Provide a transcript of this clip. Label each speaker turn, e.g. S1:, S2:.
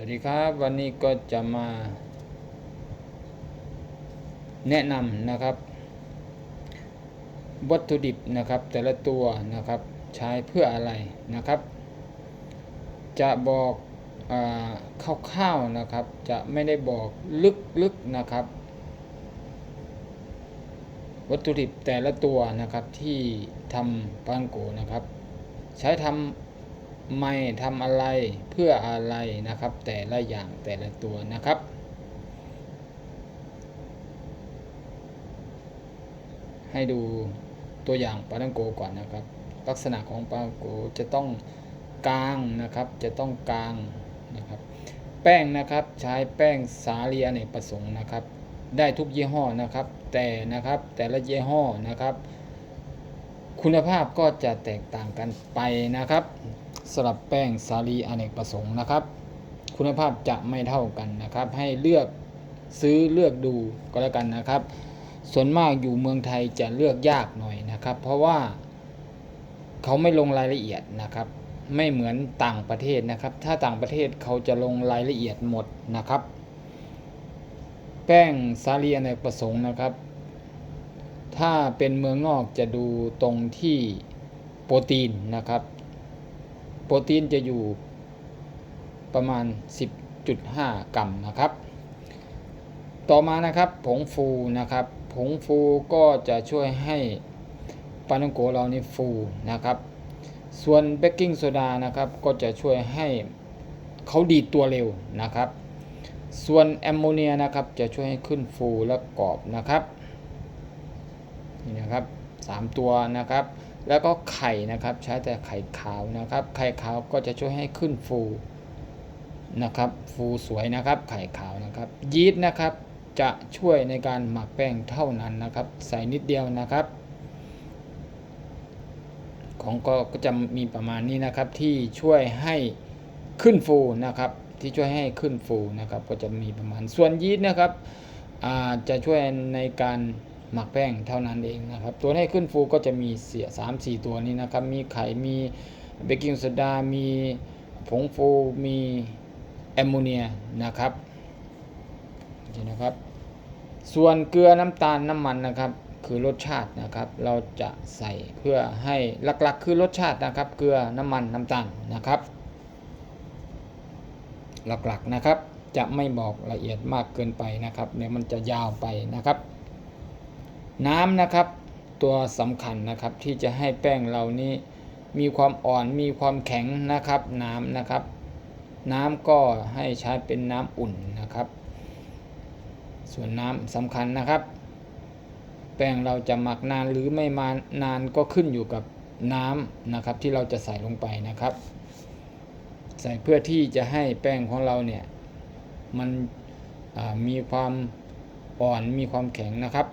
S1: วัสดีครับ วันนี้ก็จะมา แนะนำนะครับ วัตถุดิบนะครับ แต่ละตัวนะครับใช้เพื่ออะไรนะครับ จะบอกอาคร่าวๆนะครับ จะไม่ได้บอกลึกๆนะครับ วัตถุดิบแต่ละตัวนะครับที่ทำปังโกนะครับ ใช้ทำ ไม่ทำอะไรเพื่ออะไรนะครับ แต่ละอย่างแต่ละตัวนะครับให้ดูตัวอย่างปลาทังโกก่อนนะครับ ลักษณะของปลาทังโกจะต้องกลางนะครับ จะต้องกลางนะครับ แป้งนะครับใช้แป้งสาลีอเนกประสงค์นะครับ ได้ทุกยี่ห้อนะครับ แต่นะครับแต่ละยี่ห้อนะครับ คุณภาพก็จะแตกต่างกันไปนะครับ สำหรับแป้งสาลีอเนกประสงค์นะครับ คุณภาพจะไม่เท่ากันนะครับ ให้เลือกซื้อเลือกดูก็แล้วกันนะครับ ส่วนมากอยู่เมืองไทยจะเลือกยากหน่อยนะครับ เพราะว่าเขาไม่ลงรายละเอียดนะครับ ไม่เหมือนต่างประเทศนะครับ ถ้าต่างประเทศเขาจะลงรายละเอียดหมดนะครับ แป้งสาลีอเนกประสงค์นะครับ ถ้าเป็นเมืองนอกจะดูตรงที่โปรตีนนะครับ โปรตีนจะอยู่ประมาณ 10.5 กรัมนะครับ ต่อมานะครับผงฟูนะครับ ผงฟูก็จะช่วยให้ปานังโกเรานี่ฟูนะครับ ส่วนเบกกิ้งโซดานะครับก็จะช่วยให้เขาดีดตัวเร็วนะครับ ส่วนแอมโมเนียนะครับจะช่วยให้ขึ้นฟูและกรอบนะครับนี่นะครับสามตัวนะครับ แล้วก็ไข่นะครับ ใช้แต่ไข่ขาวนะครับ ไข่ขาวก็จะช่วยให้ขึ้นฟูนะครับ ฟูสวยนะครับ ไข่ขาวนะครับ ยีสต์นะครับจะช่วยในการหมักแป้งเท่านั้นนะครับ ใส่นิดเดียวนะครับ ของก็จะมีประมาณนี้นะครับที่ช่วยให้ขึ้นฟูนะครับ ที่ช่วยให้ขึ้นฟูนะครับ ก็จะมีประมาณส่วนยีสต์นะครับจะช่วยในการ หมักแป้งเท่านั้นเองนะครับ ตัวให้ขึ้นฟูก็จะมีเสียสามสี่ตัวนี้นะครับ มีไข่ มีเบกกิ้งโซดา มีผงฟู มีแอมโมเนียนะครับนี่นะครับ ส่วนเกลือน้ำตาลน้ำมันนะครับ คือรสชาตินะครับ เราจะใส่เพื่อให้หลักๆ คือรสชาตินะครับ เกลือน้ำมันน้ำตาลนะครับ หลักๆนะครับ จะไม่บอกละเอียดมากเกินไปนะครับเดี๋ยวมันจะยาวไปนะครับ น้ำนะครับ ตัวสำคัญนะครับที่จะให้แป้งเรานี้มีความอ่อนมีความแข็งนะครับน้ำนะครับ น้ำก็ให้ใช้เป็นน้ำอุ่นนะครับ ส่วนน้ำสำคัญนะครับ แป้งเราจะหมักนานหรือไม่มานานก็ขึ้นอยู่กับน้ำนะครับที่เราจะใส่ลงไปนะครับ ใส่เพื่อที่จะให้แป้งของเราเนี่ยมันมีความอ่อนมีความแข็งนะครับ